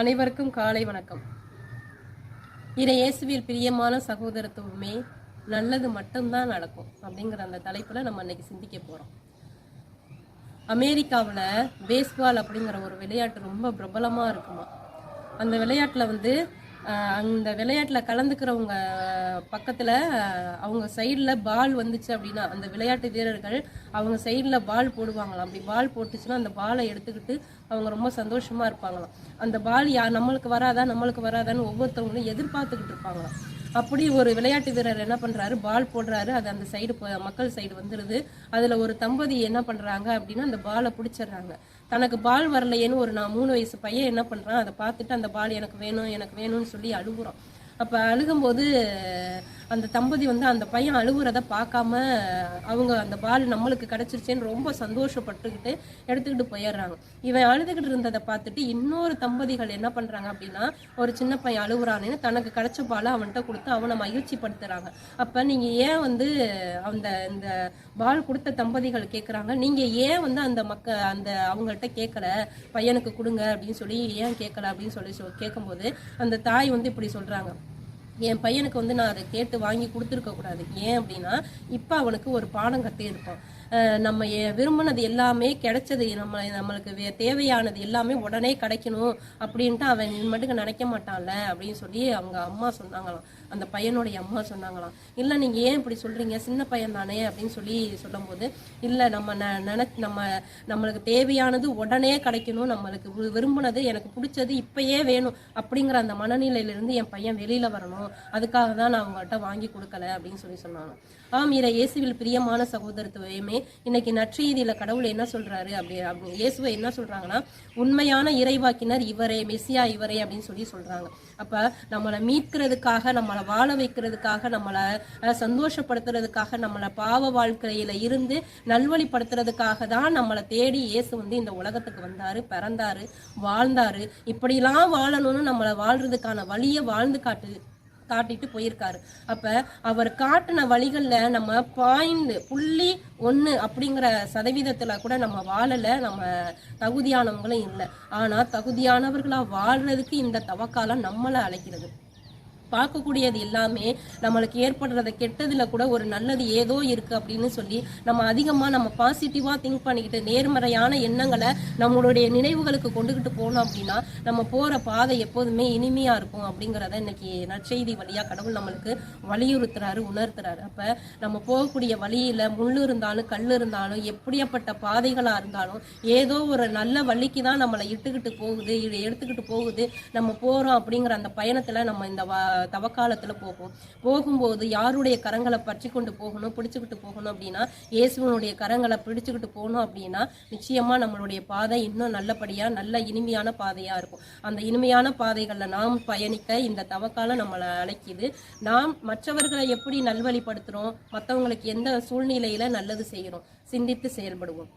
அனைவருக்கும் காலை வணக்கம். இறை இயேசுவில் பிரியமான சகோதரத்துவமே நல்லது மட்டும்தான் நடக்கும் அப்படிங்கிற அந்த தலைப்பில் நம்ம இன்னைக்கு சிந்திக்க போகிறோம் அமெரிக்காவில் பேஸ்பால் அப்படிங்கிற ஒரு விளையாட்டு ரொம்ப பிரபலமாக இருக்குமா? அந்த விளையாட்டில் வந்து அந்த விளையாட்டில் கலந்துக்கிறவங்க பக்கத்தில் அவங்க சைடில் பால் வந்துச்சு அப்படின்னா அந்த விளையாட்டு வீரர்கள் அவங்க சைடில் பால் போடுவாங்களாம். அப்படி பால் போட்டுச்சுன்னா அந்த பாலை எடுத்துக்கிட்டு அவங்க ரொம்ப சந்தோஷமாக இருப்பாங்களாம். அந்த பால் யா நம்மளுக்கு வராதா நம்மளுக்கு வராதான்னு ஒவ்வொருத்தவங்களும் எதிர்பார்த்துக்கிட்டு இருப்பாங்களாம். அப்படி ஒரு விளையாட்டு வீரர் என்ன பண்ணுறாரு பால் போடுறாரு. அது அந்த சைடு மக்கள் சைடு வந்துடுது அதில் ஒரு தம்பதி என்ன பண்ணுறாங்க அப்படின்னா அந்த பாலை பிடிச்சிடுறாங்க. தனக்கு பால் வரலையேன்னு ஒரு நான் மூணு வயசு பையன் என்ன பண்ணுறான் அதை பார்த்துட்டு அந்த பால் எனக்கு வேணும் எனக்கு வேணும்னு சொல்லி அழுகுறோம் அப்போ அழுகும்போது அந்த தம்பதி வந்து அந்த பையன் அழுகுறத பார்க்காம அவங்க அந்த பால் நம்மளுக்கு கிடைச்சிருச்சேன்னு ரொம்ப சந்தோஷப்பட்டுக்கிட்டு எடுத்துக்கிட்டு போயிடுறாங்க. இவன் அழுதுகிட்டு இருந்ததை பார்த்துட்டு இன்னொரு தம்பதிகள் என்ன பண்ணுறாங்க அப்படின்னா ஒரு சின்ன பையன் அழுகுறானேன்னு தனக்கு கிடைச்ச பாலை அவன்கிட்ட கொடுத்து அவனை மகிழ்ச்சி படுத்துறாங்க நீங்கள் ஏன் வந்து அந்த இந்த பால் கொடுத்த தம்பதிகள் கேட்குறாங்க நீங்கள் ஏன் வந்து அந்த மக்க அந்த அவங்கள்ட்ட கேட்கல பையனுக்கு கொடுங்க அப்படின்னு சொல்லி ஏன் கேட்கல அப்படின்னு சொல்லி சொல் கேட்கும்போது அந்த தாய் வந்து இப்படி சொல்கிறாங்க என் பையனுக்கு வந்து நான் அதை கேட்டு வாங்கி கொடுத்துருக்க கூடாது. ஏன் அப்படின்னா இப்போ அவனுக்கு ஒரு பாடம் கற்று இருப்பான் நம்ம விரும்பினது எல்லாமே கிடைச்சது. நம்ம நம்மளுக்கு வே- தேவையானது எல்லாமே உடனே கிடைக்கணும் அப்படின்ட்டு அவன் மட்டுக்கு நினைக்க மாட்டான்ல அப்படின்னு சொல்லி அவங்க அம்மா சொன்னாங்களாம். அந்த பையனுடைய அம்மா சொன்னாங்களாம். இல்லை நீங்கள் ஏன் இப்படி சொல்கிறீங்க சின்ன பையன் தானே? அப்படின்னு சொல்லி சொல்லும்போது இல்லை நம்ம ந நினை நம்ம நம்மளுக்கு தேவையானது உடனே கிடைக்கணும். நம்மளுக்கு வி- விரும்பினது எனக்கு பிடிச்சது இப்பயே வேணும். அப்படிங்கிற அந்த மனநிலையிலிருந்து என் பையன் வெளியில் வரணும். அதுக்காக தான் நான் அவங்கள்ட்ட வாங்கி கொடுக்கல அப்படின்னு சொல்லி சொன்னாங்க ஆம் இதை இயேசுவில் பிரியமான சகோதரத்துவமே இன்னைக்கு நற்செய்தியில கடவுள் என்ன சொல்றாரு அப்படி அப்படி இயேசுவை என்ன சொல்றாங்கன்னா உண்மையான இறைவாக்கினர் இவரே மெஸ்ஸியா இவரே அப்படின்னு சொல்லி சொல்றாங்க. அப்ப நம்மளை மீட்கிறதுக்காக நம்மளை வாழ வைக்கிறதுக்காக நம்மளை அஹ், சந்தோஷப்படுத்துறதுக்காக நம்மளை பாவ வாழ்க்கையில இருந்து நல்வழிப்படுத்துறதுக்காக தான் நம்மளை தேடி இயேசு வந்து இந்த உலகத்துக்கு வந்தாரு பிறந்தாரு வாழ்ந்தாரு. இப்படிலாம் வாழணும்னு நம்மளை வாழ்றதுக்கான வழியை வாழ்ந்து காட்டு காட்டிட்டு போயிருக்காரு. அப்ப அவர் காட்டின வழிகள்ல நம்ம பாயிண்ட் புள்ளி ஒண்ணு அப்படிங்கிற சதவீதத்துல கூட நம்ம வாழல நம்ம தகுதியானவங்களும் இல்லை. ஆனா தகுதியானவர்களா வாழ்றதுக்கு இந்த தவக்காலம் நம்மளை அழைக்கிறது. பார்க்கக்கூடியது எல்லாமே நம்மளுக்கு ஏற்படுறத கெட்டதில் கூட ஒரு நல்லது ஏதோ இருக்குது அப்படின்னு சொல்லி நம்ம அதிகமாக நம்ம பாசிட்டிவாக திங்க் பண்ணிக்கிட்டு நேர்மறையான எண்ணங்களை நம்மளுடைய நினைவுகளுக்கு கொண்டுகிட்டு போனோம் அப்படின்னா நம்ம போகிற பாதை எப்போதுமே இனிமையாக இருக்கும் அப்படிங்கிறத இன்னைக்கு நற்செய்தி வழியாக கடவுள் நம்மளுக்கு வலியுறுத்துறாரு உணர்த்துறாரு. அப்போ நம்ம போகக்கூடிய வழியில் முள் இருந்தாலும் கல் இருந்தாலும் எப்படியாப்பட்ட பாதைகளாக இருந்தாலும் ஏதோ ஒரு நல்ல வழிக்கு தான் நம்மளை இட்டுக்கிட்டு போகுது இதை எடுத்துக்கிட்டு போகுது நம்ம போகிறோம் அப்படிங்கிற அந்த பயணத்தில் நம்ம இந்த வா தவக்காலத்தில் போகும். போகும்போது யாருடைய கரங்களை பற்றி கொண்டு போகணும் பிடிச்சிக்கிட்டு போகணும் அப்படின்னா இயேசுவனுடைய கரங்களை பிடிச்சிக்கிட்டு போகணும் அப்படின்னா நிச்சயமாக நம்மளுடைய பாதை இன்னும் நல்லபடியாக நல்ல இனிமையான பாதையாக இருக்கும். அந்த இனிமையான பாதைகளில் நாம் பயணிக்க இந்த தவக்காலம் நம்மளை அழைக்குது. நாம் மற்றவர்களை எப்படி நல்வழிப்படுத்துகிறோம் மற்றவங்களுக்கு எந்த சூழ்நிலையில் நல்லது செய்கிறோம் சிந்தித்து செயல்படுவோம்.